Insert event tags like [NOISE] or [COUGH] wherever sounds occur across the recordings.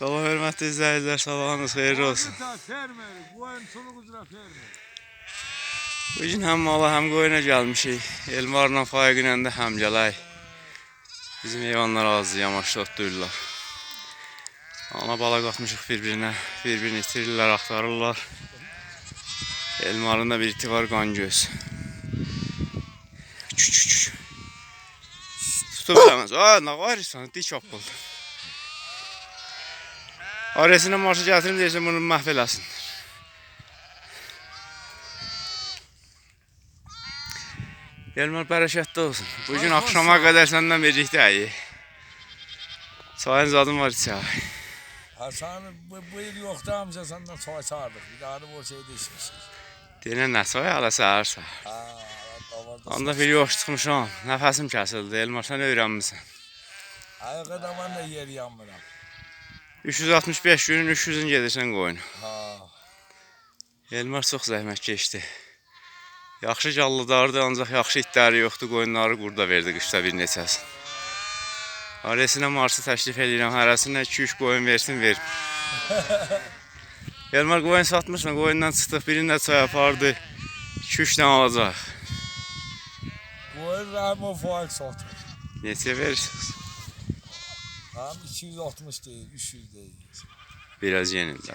Sabah hörmətli izləyicilər, sabahınız xeyirli olsun. Adeta fermer, bu en çoluk üzere fermer. Bu gün həm mala, həm qoyuna gəlmişik. Elmarla Faiq ilə də həm gələk. Bizim heyvanlar azdı, yamaçda otlayırlar. Ana bala qatmışıq bir-birinə, bir-birini itirirlər, axtarırlar. Elmarın da bir iti var, qan göz. Tutu biləməz. Aa, nə var sən? Dik oldu. Arasına marşı gətirim deyirsən bunu məhv eləsin. Elmar bərəkətli olsun. Bu gün Allah axşama qədər səndən birlikdəyik. Çayın zadım var içəri. Hasan bu, bu yıl yoktu amca senden çay çağırdık. Bir daha da bu şeyde içmişiz. Deyirəm nə çay ala səhər səhər. Onda bir yox çıxmışam. Nəfəsim kəsildi. Elmar sən öyrənmisən. Ayağı daman da yer yanmıram. 365 günün 300-ün gedirsən qoyun. Ha. Elmar çox zəhmət keçdi. Yaxşı callıdardı, ancaq yaxşı itləri yoxdur. Qoyunları qurda verdi qışda bir neçəsi. Aresinə marşı təklif edirəm. Hərəsinə 2-3 qoyun versin, ver. [LAUGHS] Elmar qoyun satmışsan, qoyundan çıxdıq. Birini də çay apardı. 2-3 dənə alacaq. El Rahmo faal satır. Neçə verirsiniz? Tam 260 değil, 300 değil. Biraz yenildi.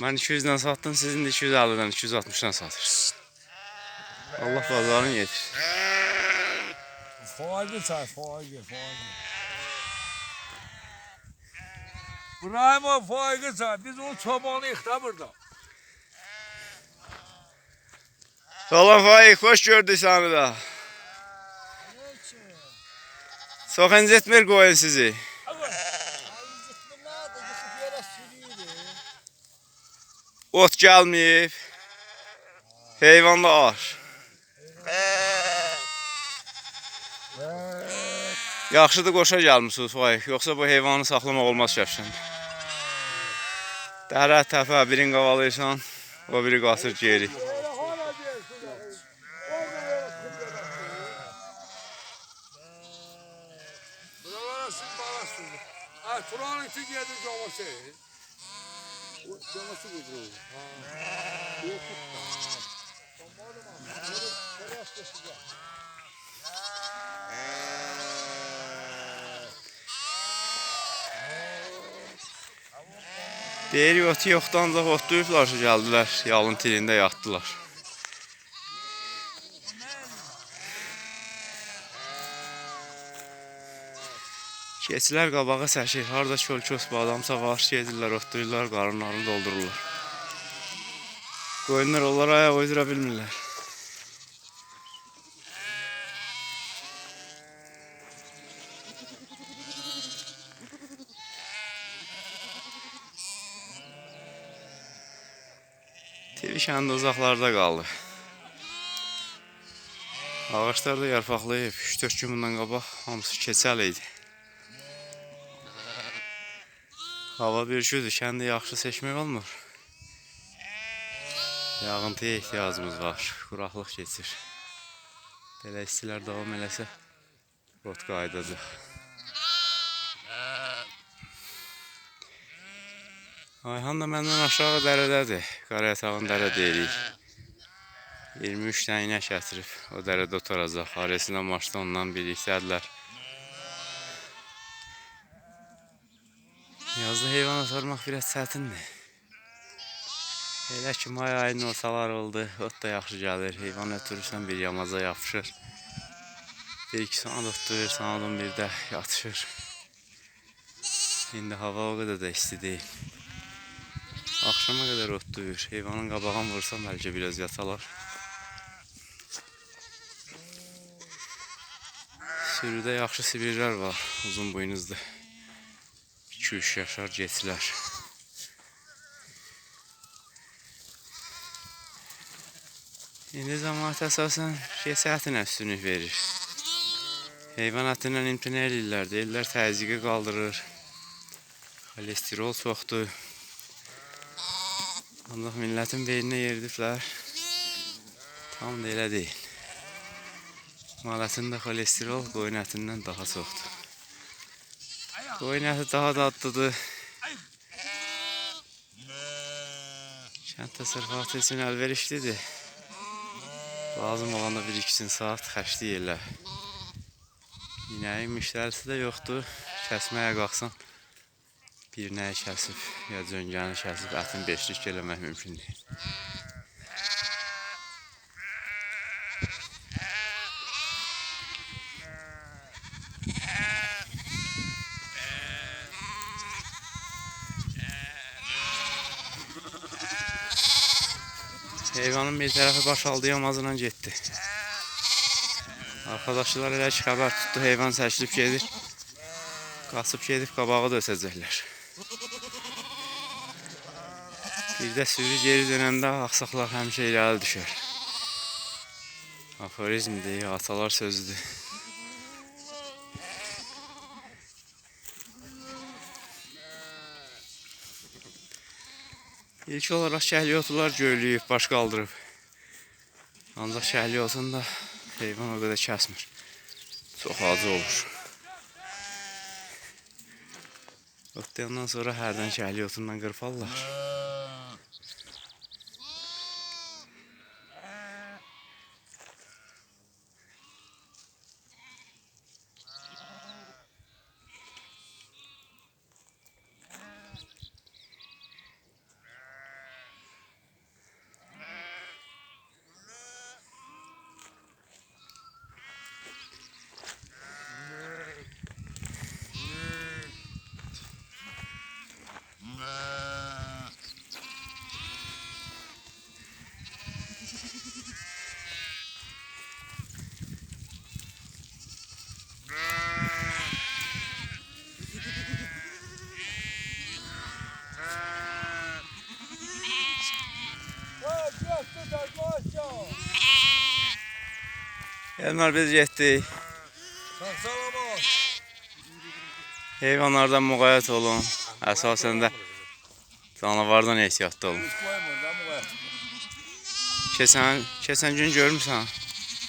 Mən 200-dən satdım, sizin də 250-dən, 260-dan satırsınız. Allah bazarını yetir. Faali çay, faali. Bu Rahmo faali çay. Biz onun çobanı yıkta burada. Salam Faik, xoş gördük səni də. Çox incitmir qoyun sizi. Ot gəlməyib. Heyvan da ar. Yaxşıdır qoşa gəlmisiniz Faik, yoxsa bu heyvanı saxlamaq olmaz kəfşən. Dərə, təpə, birini qavalayırsan, o biri qasır geri. Turan'ın için geldi caması. Caması kudruğu. Deyir otu yoxdur ancaq otlayıblar ki, gəldilər, yalın tilində yatdılar. Keçilər qabağa çəkir, harda çöl-kös badamsa var, gedirlər, otlayırlar, qarınlarını doldururlar. Qoyunlar onlara ayaq uydura bilmirlər. TV kəndi uzaqlarda qaldı. Ağaçlar da yarpaqlayıb, 3-4 gün bundan qabaq hamısı keçəl idi. Hava bir güzdür, kəndi yaxşı seçmək olmur. Yağıntıya ehtiyacımız var, quraqlıq keçir. Belə istilər davam eləsə, rot qaydacaq. Ayhan da məndən aşağı dərədədir. Qarayatağın dərə deyirik. 23 dənə inək gətirib. O dərədə oturacaq. Arasında maçda ondan birlikdədirlər. Yazda heyvan otarmaq biraz çətindir. Elə ki, may ayının ortaları oldu. Ot da yaxşı gəlir. Heyvan ötürürsən bir yamaca yapışır. Bir iki saat otlayır, sanadın bir də yatışır. İndi hava o qədər də isti deyil. Axşama qədər otlayır. Heyvanın qabağını vursam bəlkə biraz yatalar. Sürüdə yaxşı sibirlər var. Uzun buynuzlu. 2-3 yaşar keçilər. İndi cəmaət əsasən keçi ətinə üstünlük verir. Heyvan ətindən imtina edirlər. Deyirlər təzyiqi qaldırır. Kolesterol çoxdur. Ancaq millətin beyninə yeridiblər. Tam da elə deyil. Mal ətində xolesterol qoyun ətindən daha çoxdur. Əti daha dadlıdır. Kənd təsərrüfatı üçün əlverişlidir. Lazım olanda bir ikisini saat xərcləyirlər. İnəyin müştərisi də yoxdur. Kəsməyə qalxsan bir nəyi kəsib ya cöngəni kəsib ətin beşlik eləmək mümkün deyil. Heyvanın bir tərəfi baş aldı yamazla getdi. Arkadaşlar elə ki xəbər tutdu heyvan çəkilib gedir. Qaçıb gedib qabağı dösəcəklər. Bir də sürü geri dönəndə axsaqlar həmişə irəli düşər. Aforizmdir, atalar sözüdür. İlk olaraq şəhliyotular göyləyib, baş qaldırıb. Ancaq şəhliyotun da heyvan o qədər kəsmir. Çox acı olur. Otlayandan sonra hərdən şəhliyotundan qırparlar. Elmar biz getdik. Heyvanlardan müğayət olun. Əsasən də canavardan ehtiyatlı olun. Keçən, keçən gün görmüsən?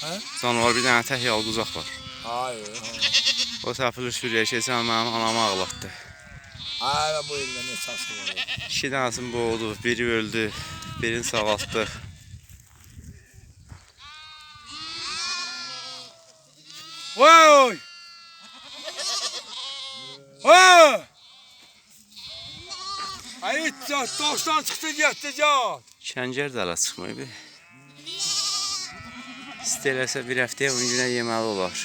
Hə? Canavar bir dənə tək yalquzaq var. Hayır. O səpilir sürüyə keçən mənim anamı ağlatdı. Hayır bu ilde ne sası var. İki dənəsini boğdu, biri öldü, birini sağaltdıq. Oy! Oy! Ay dostan çıktı gitti can. Kəngər də hələ çıxmayıb. İstələsə bir həftəyə 10 günə yeməli olar.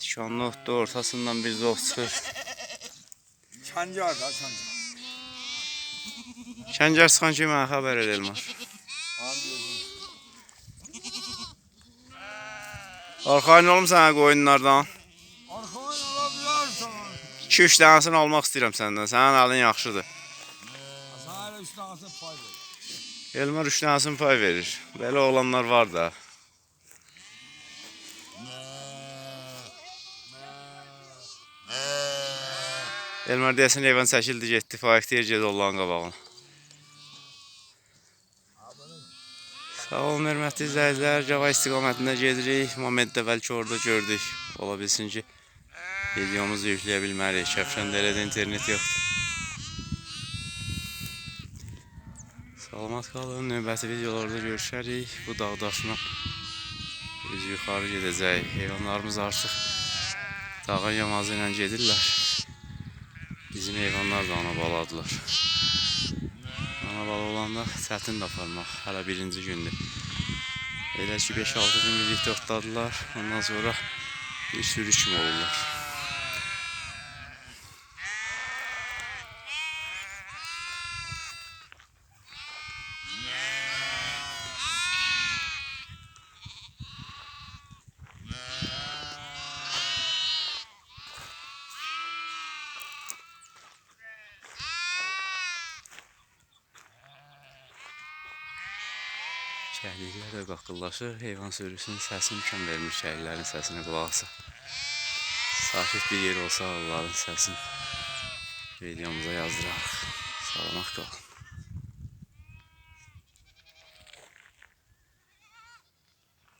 Tikanlı otda ortasından bir zoq çıxır. Çancar da çancar. Kəngər çıxan kimi mənə xəbər el Elmar. Arxayın olum sənə qoyunlardan. Arkadan olabilirsin. 2-3 dənəsini almaq istəyirəm səndən. Sənin əlin yaxşıdır. Üç tanesi pay ver. Elmar 3 dənəsini pay verir. Belə olanlar var da. Elmar deyəsən heyvan çəkildi getdi. Faiq deyir ged Allahın qabağına. Sağ olun hörmətli izləyicilər. Cava istiqamətində gedirik. Momentdə bəlkə orada gördük. Ola bilsin ki videomuzu yükləyə bilmərik. Kəfşəndə elə də internet yoxdur. Salamat qalın. Növbəti videolarda görüşərik. Bu dağdaşla biz yuxarı gedəcəyik. Heyvanlarımız artıq dağın yamazı ilə gedirlər. Bizim heyvanlar da ana baladılar. Ana bala olanda çətin də aparmaq. Hələ birinci gündür. Elə ki 5-6 gün birlikdə otladılar. Ondan sonra bir sürü kimi olurlar. Şəhliklər də qaqıllaşır. Heyvan sürüsünün səsini mükəm vermiş şəhliklərin səsinə qulaq asaq. Sakit bir yer olsa onların səsini videomuza yazdırarıq. Salamat qalın.